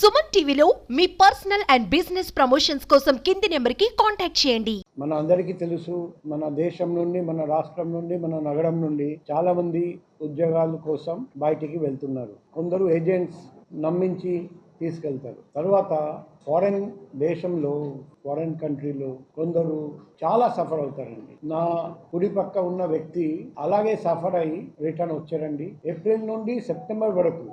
సుమన్ టీవీలో మీ personal and business promotions కోసం కింది నెంబర్కి కాంటాక్ట్ చేయండి. మన అందరికీ తెలుసు మన దేశం నుండి మన రాష్ట్రం నుండి మన నగరం నుండి చాలా మంది ఉద్యోగాల కోసం బయటికి వెళ్తున్నారు. కొందరు ఏజెంట్స్ నమ్మించి తీసుకెళ్తారు. తర్వాత ఫారెన్ దేశంలో ఫారెన్ కంట్రీలో కొందరు చాలా సఫర్ అవుతారండి. నా కుడి పక్క ఉన్న వ్యక్తి అలాగే సఫర్ అయ్యి రిటర్న్ వచ్చారండి ఏప్రిల్ నుండి సెప్టెంబర్ వరకు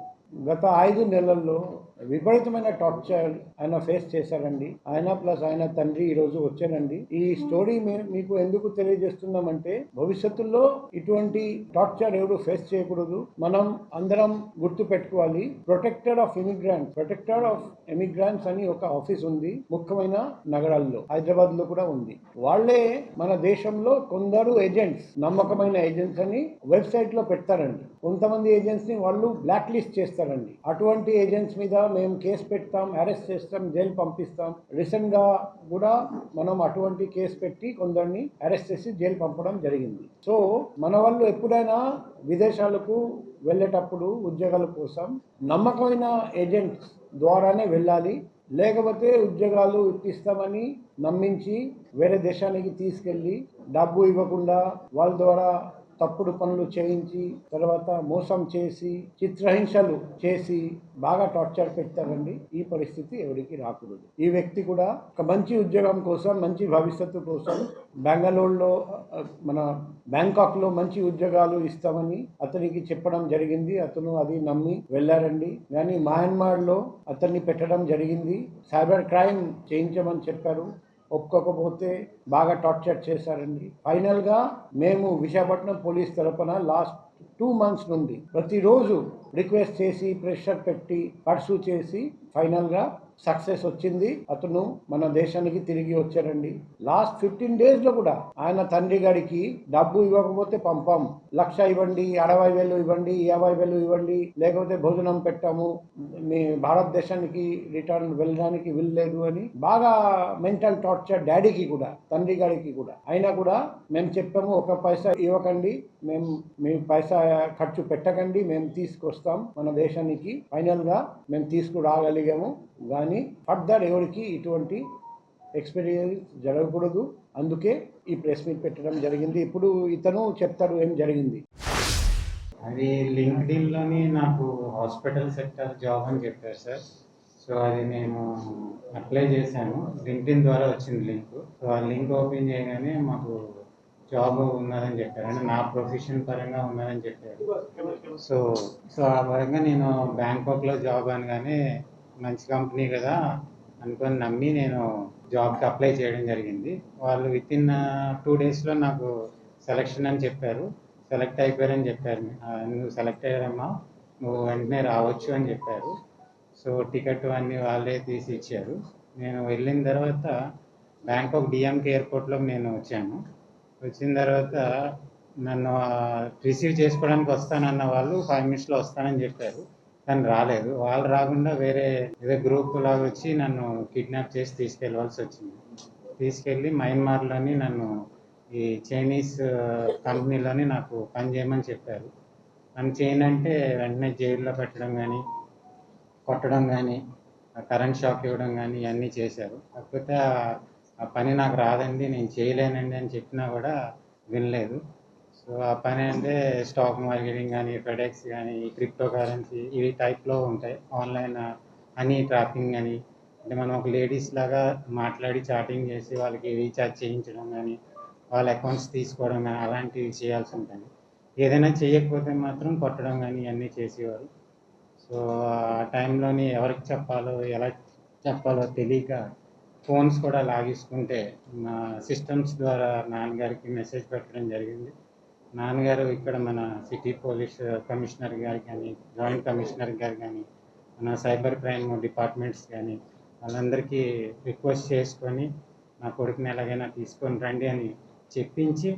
గత ఐదు నెలల్లో విపరీతమైన టార్చర్ ఆయన ఫేస్ చేశారండి ఆయన ప్లస్ ఆయన తండ్రి ఈ రోజు వచ్చారండి. ఈ స్టోరీ మీకు ఎందుకు తెలియజేస్తున్నామంటే భవిష్యత్తులో ఇటువంటి టార్చర్ ఎవరు ఫేస్ చేయకూడదు. మనం అందరం గుర్తు పెట్టుకోవాలి. Protector of immigrants protector of emigrants అని ఒక ఆఫీస్ ఉంది ముఖ్యమైన నగరాల్లో హైదరాబాద్లో కూడా ఉంది. వాళ్ళే మన దేశంలో కొందరు ఏజెంట్స్ నమ్మకమైన ఏజెంట్స్ అని వెబ్సైట్లో పెడతారండి. కొంతమంది ఏజెంట్స్ని వాళ్ళు బ్లాక్ లిస్ట్ చేస్తారండి. అటువంటి ఏజెంట్స్ మీద మేము కేసు పెడతాం అరెస్ట్ చేస్తాం జైలు పంపిస్తాం. రీసెంట్గా కూడా మనం అటువంటి కేసు పెట్టి కొందరిని అరెస్ట్ చేసి జైలు పంపడం జరిగింది. సో మన వాళ్ళు ఎప్పుడైనా విదేశాలకు వెళ్ళేటప్పుడు ఉద్యోగాల కోసం నమ్మకమైన ఏజెంట్స్ ద్వారానే వెళ్ళాలి. లేకపోతే ఉద్యోగాలు ఇప్పిస్తామని నమ్మించి వేరే దేశానికి తీసుకెళ్ళి డబ్బు ఇవ్వకుండా వాళ్ళ ద్వారా తప్పుడు పనులు చేయించి తర్వాత మోసం చేసి చిత్రహింసలు చేసి బాగా టార్చర్ పెడతారండి. ఈ పరిస్థితి ఎవరికి రాకూడదు. ఈ వ్యక్తి కూడా ఒక మంచి ఉద్యోగం కోసం మంచి భవిష్యత్తు కోసం బెంగళూరులో మన బ్యాంకాక్లో మంచి ఉద్యోగాలు ఇస్తామని అతనికి చెప్పడం జరిగింది. అతను అది నమ్మి వెళ్ళారండి. కానీ మయన్మార్లో అతన్ని పెట్టడం జరిగింది. సైబర్ క్రైమ్ చేయించమని చెప్పారు. ఒప్పుకోకపోతే బాగా టార్చర్ చేశారండి. ఫైనల్గా మేము విశాఖపట్నం పోలీస్ తరపున లాస్ట్ టూ మంత్స్ నుండి ప్రతిరోజు రిక్వెస్ట్ చేసి ప్రెషర్ పెట్టి పర్సూ చేసి ఫైనల్గా సక్సెస్ వచ్చింది. అతను మన దేశానికి తిరిగి వచ్చారండి లాస్ట్ ఫిఫ్టీన్ డేస్లో కూడా ఆయన తండ్రి గారికి డబ్బు ఇవ్వకపోతే పంపాం. లక్ష ఇవ్వండి అరవై వేలు ఇవ్వండి యాభై వేలు ఇవ్వండి లేకపోతే భోజనం పెట్టాము. మీ భారతదేశానికి రిటర్న్ వెళ్ళడానికి వెళ్ళలేదు అని బాగా మెంటల్ టార్చర్ డాడీకి కూడా తండ్రి గారికి కూడా. అయినా కూడా మేము చెప్పాము ఒక పైసా ఇవ్వకండి మేము మీ పైసా ఖర్చు పెట్టకండి మేము తీసుకొస్తాం మన దేశానికి. ఫైనల్గా మేము చేయగలిగాము కానీ ఫర్దర్ ఎవరికి ఇటువంటి ఎక్స్పీరియన్స్ జరగకూడదు. అందుకే ఈ ప్రెస్ మీట్ పెట్టడం జరిగింది. ఇప్పుడు ఇతను చెప్తారు ఏం జరిగింది. అది లింక్డ్ఇన్లోని నాకు హాస్పిటల్ సెక్టర్ జాబ్ అని చెప్పారు సార్. సో అది నేను అప్లై చేశాను. లింక్డ్ఇన్ ద్వారా వచ్చింది లింక్. సో ఆ లింక్ ఓపెన్ చేయగానే మాకు జాబ్ ఉన్నదని చెప్పారు. అంటే నా ప్రొఫెషన్ పరంగా ఉన్నదని చెప్పారు. సో సో ఆ పరంగా నేను బ్యాంకాక్లో జాబ్ అనగానే మంచి కంపెనీ కదా అనుకొని నమ్మి నేను జాబ్కి అప్లై చేయడం జరిగింది. వాళ్ళు విత్ ఇన్ టూ డేస్లో నాకు సెలక్షన్ అని చెప్పారు. సెలెక్ట్ అయిపోయారని చెప్పారు. నువ్వు సెలెక్ట్ అయ్యారమ్మా నువ్వు వెంటనే రావచ్చు అని చెప్పారు. సో టికెట్ అన్నీ వాళ్ళే తీసి ఇచ్చారు. నేను వెళ్ళిన తర్వాత బ్యాంకాక్ డిఎంకే ఎయిర్పోర్ట్లో నేను వచ్చాను. వచ్చిన తర్వాత నన్ను రిసీవ్ చేసుకోవడానికి వస్తానన్న వాళ్ళు ఫైవ్ మినిట్స్లో వస్తానని చెప్పారు. కానీ రాలేదు. వాళ్ళు రాకుండా వేరే ఏదో గ్రూప్ లాగా వచ్చి నన్ను కిడ్నాప్ చేసి తీసుకెళ్ళవలసి వచ్చింది. తీసుకెళ్ళి మయన్మార్లోని నన్ను ఈ చైనీస్ కంపెనీలోని నాకు పని చేయమని చెప్పారు. నన్ను చేయనంటే వెంటనే జైల్లో పెట్టడం కానీ కొట్టడం కానీ కరెంట్ షాక్ ఇవ్వడం కానీ ఇవన్నీ చేశారు. కాకపోతే ఆ పని నాకు రాదండి నేను చేయలేనండి అని చెప్పినా కూడా వినలేదు. సో ఆ పని అంటే స్టాక్ మార్కెటింగ్ కానీ ఫెడెక్స్ కానీ క్రిప్టో కరెన్సీ ఇవి టైప్లో ఉంటాయి. ఆన్లైన్ హనీ ట్రాపింగ్ అని. అంటే మనం ఒక లేడీస్ లాగా మాట్లాడి చాటింగ్ చేసి వాళ్ళకి రీఛార్జ్ చేయించడం కానీ వాళ్ళ అకౌంట్స్ తీసుకోవడం కానీ అలాంటివి చేయాల్సి ఉంటుంది. ఏదైనా చేయకపోతే మాత్రం కొట్టడం కానీ ఇవన్నీ చేసేవారు. సో ఆ టైంలోని ఎవరికి చెప్పాలో ఎలా చెప్పాలో తెలియక ఫోన్స్ కూడా లాగేసుకుంటే మా సిస్టమ్స్ ద్వారా నాన్నగారికి మెసేజ్ పెట్టడం జరిగింది. నాన్నగారు ఇక్కడ మన సిటీ పోలీస్ కమిషనర్ గారు కానీ జాయింట్ కమిషనర్ గారు కానీ మన సైబర్ క్రైమ్ డిపార్ట్మెంట్స్ కానీ వాళ్ళందరికీ రిక్వెస్ట్ చేసుకొని నా కొడుకుని ఎలాగైనా తీసుకొని రండి అని చెప్పించి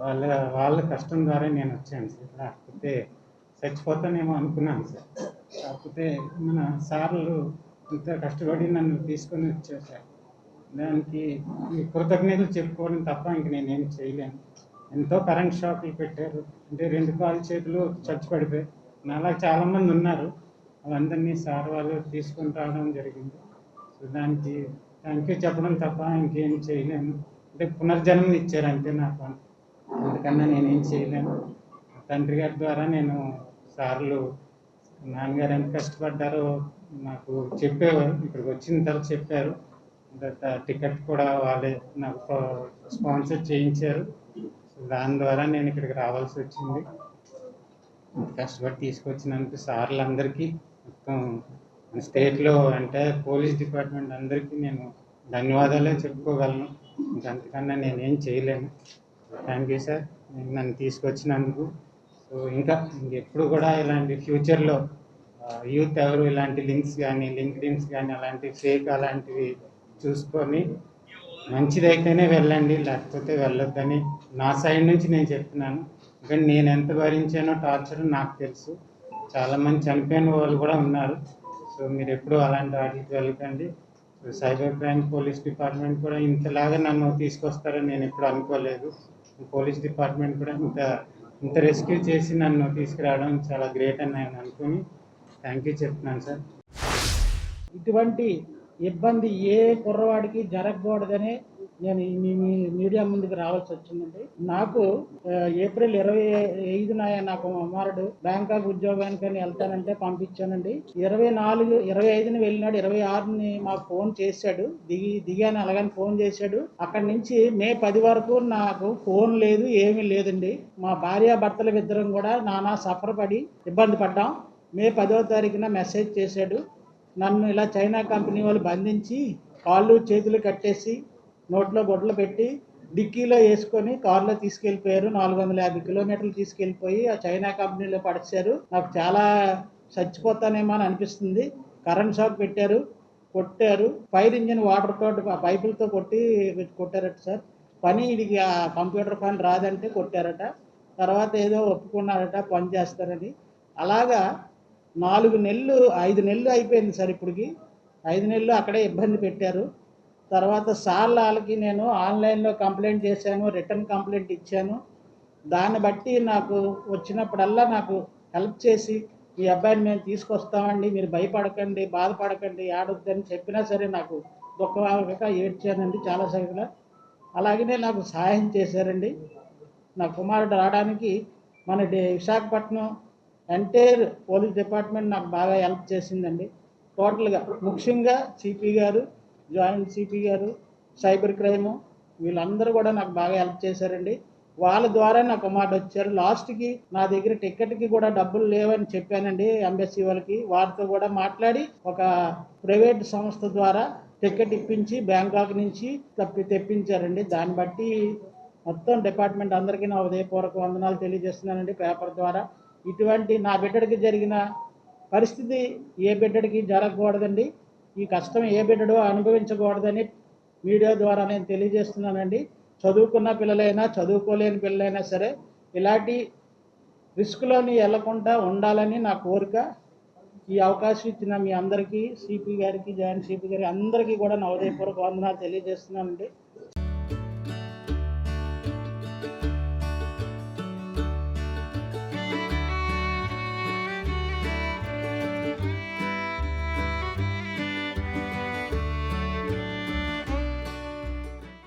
వాళ్ళ వాళ్ళ కష్టం ద్వారా నేను వచ్చాను సార్. కాకపోతే చచ్చిపోతానేమో అనుకున్నాను సార్. కాకపోతే మన సార్లు ఇంత కష్టపడి నన్ను తీసుకొని వచ్చారు సార్. దానికి కృతజ్ఞతలు చెప్పుకోవడం తప్ప ఇంక నేనేం చేయలేను. ఎంతో కరెంట్ షాక్లు పెట్టారు. అంటే రెండు కాలు చేతులు చచ్చి పడిపోయి నాలా చాలామంది ఉన్నారు. వాళ్ళందరినీ సార్ వాళ్ళు తీసుకుని రావడం జరిగింది. సో దానికి థ్యాంక్ యూ చెప్పడం తప్ప ఇంకేం చేయలేము. అంటే పునర్జన్మని ఇచ్చారు అంతే నాకు అందుకన్నా నేనేం చేయలేను. తండ్రి గారి ద్వారా నేను సార్లు నాన్నగారు ఎంత కష్టపడ్డారో నాకు చెప్పేవారు. ఇక్కడికి వచ్చిన తర్వాత చెప్పారు. టికెట్ కూడా వాళ్ళే నాకు స్పాన్సర్ చేయించారు. దాని ద్వారా నేను ఇక్కడికి రావాల్సి వచ్చింది. కష్టపడి తీసుకొచ్చినందుకు సార్లందరికీ మొత్తం స్టేట్లో అంటే పోలీస్ డిపార్ట్మెంట్ అందరికీ నేను ధన్యవాదాలే చెప్పుకోగలను. ఇంకంతకన్నా నేనేం చేయలేను. Thank you sir. నన్ను తీసుకొచ్చినందుకు. సో ఇంకా ఎప్పుడు కూడా ఇలాంటి ఫ్యూచర్లో యూత్ ఎవరు ఇలాంటి లింక్స్ కానీ లింక్డ్ఇన్స్ కానీ అలాంటి ఫేక్ అలాంటివి చూసుకొని మంచిదైతేనే వెళ్ళండి లేకపోతే వెళ్ళొద్దని నా సైడ్ నుంచి నేను చెప్తున్నాను. ఎందుకంటే నేను ఎంత భరించానో టార్చర్ నాకు తెలుసు. చాలామంది చనిపోయిన వాళ్ళు కూడా ఉన్నారు. సో మీరు ఎప్పుడూ అలాంటి వాటికి వెళ్ళకండి. So cyber crime police department కూడా ఇంతలాగా నన్ను తీసుకొస్తారని నేను ఎప్పుడు అనుకోలేదు. పోలీస్ డిపార్ట్మెంట్ కూడా ఇంత ఇంత రెస్క్యూ చేసి నన్ను తీసుకురావడం చాలా గ్రేట్ అని నేను అనుకుని థ్యాంక్ యూ చెప్తున్నాను సార్ ఇటువంటి ఇబ్బంది ఏ కుర్రవాడికి జరగకూడదని నేను మీ మీ మీడియా ముందుకు రావాల్సి వచ్చిందండి. నాకు ఏప్రిల్ ఇరవై ఐదున నాకు మా కుమారుడు బ్యాంకాక్ ఉద్యోగానికని వెళ్తానంటే పంపించానండి. ఇరవై నాలుగు ఇరవై ఐదున వెళ్ళినాడు ఇరవై ఆరుని మాకు ఫోన్ చేశాడు దిగి దిగాను అలాగని ఫోన్ చేశాడు. అక్కడి నుంచి మే పది వరకు నాకు ఫోన్ లేదు ఏమీ లేదండి. మా భార్య భర్తల ఇద్దరం కూడా నానా సఫర్ పడి ఇబ్బంది పడ్డాం. మే పదో తారీఖున మెసేజ్ చేశాడు. నన్ను ఇలా చైనా కంపెనీ వాళ్ళు బంధించి కాళ్ళు చేతులు కట్టేసి నోట్లో గొడ్లు పెట్టి డిక్కీలో వేసుకొని కారులో తీసుకెళ్ళిపోయారు. నాలుగు వందల యాభై కిలోమీటర్లు తీసుకెళ్ళిపోయి ఆ చైనా కంపెనీలో పడిచారు నాకు చాలా చచ్చిపోతానేమో అని అనిపిస్తుంది. కరెంట్ షాక్ పెట్టారు కొట్టారు. ఫైర్ ఇంజిన్ వాటర్ తోటి పైపులతో కొట్టి కొట్టారట సార్. పని ఇది ఆ కంప్యూటర్ పని రాదంటే కొట్టారట. తర్వాత ఏదో ఒప్పుకున్నారట పని చేస్తారని. అలాగా నాలుగు నెలలు ఐదు నెలలు అయిపోయింది సార్ ఇప్పటికి. ఐదు నెలలు అక్కడే ఇబ్బంది పెట్టారు. తర్వాత సార్లు వాళ్ళకి నేను ఆన్లైన్లో కంప్లైంట్ చేశాను రిటర్న్ కంప్లైంట్ ఇచ్చాను. దాన్ని బట్టి నాకు వచ్చినప్పుడల్లా నాకు హెల్ప్ చేసి ఈ అబ్బాయిని మేము తీసుకొస్తామండి మీరు భయపడకండి బాధపడకండి ఆడొద్దని చెప్పినా సరే నాకు దుఃఖంగా ఏడ్చానండి చాలా సరిగ్గా అలాగనే నాకు సహాయం చేశారండి. నా కుమారుడు రావడానికి మన విశాఖపట్నం ఎంటైర్ పోలీస్ డిపార్ట్మెంట్ నాకు బాగా హెల్ప్ చేసిందండి. టోటల్గా ముఖ్యంగా సిపి గారు జాయింట్ సిపి గారు సైబర్ క్రైమ్ వీళ్ళందరూ కూడా నాకు బాగా హెల్ప్ చేశారండి. వాళ్ళ ద్వారా నాకు మాట వచ్చారు. లాస్ట్కి నా దగ్గర టికెట్కి కూడా డబ్బులు లేవని చెప్పానండి ఎంబెస్సీ వాళ్ళకి. వారితో కూడా మాట్లాడి ఒక ప్రైవేట్ సంస్థ ద్వారా టికెట్ ఇప్పించి బ్యాంకాక్ నుంచి తప్పి తెప్పించారండి. దాన్ని బట్టి మొత్తం డిపార్ట్మెంట్ అందరికీ నా ఉదయపూర్వక వందనాలు తెలియజేస్తున్నానండి పేపర్ ద్వారా. ఇటువంటి నా బిడ్డడికి జరిగిన పరిస్థితి ఏ బిడ్డడికి జరగకూడదండి. ఈ కష్టం ఏ బిడ్డడో అనుభవించకూడదని మీడియా ద్వారా నేను తెలియజేస్తున్నానండి. చదువుకున్న పిల్లలైనా చదువుకోలేని పిల్లలైనా సరే ఇలాంటి రిస్క్లోని వెళ్ళకుండా ఉండాలని నా కోరిక. ఈ అవకాశం ఇచ్చిన మీ అందరికీ సిపి గారికి జాయింట్ సిపి గారికి అందరికీ కూడా నా ఉదయపూర్వక వందనాలు తెలియజేస్తున్నానండి.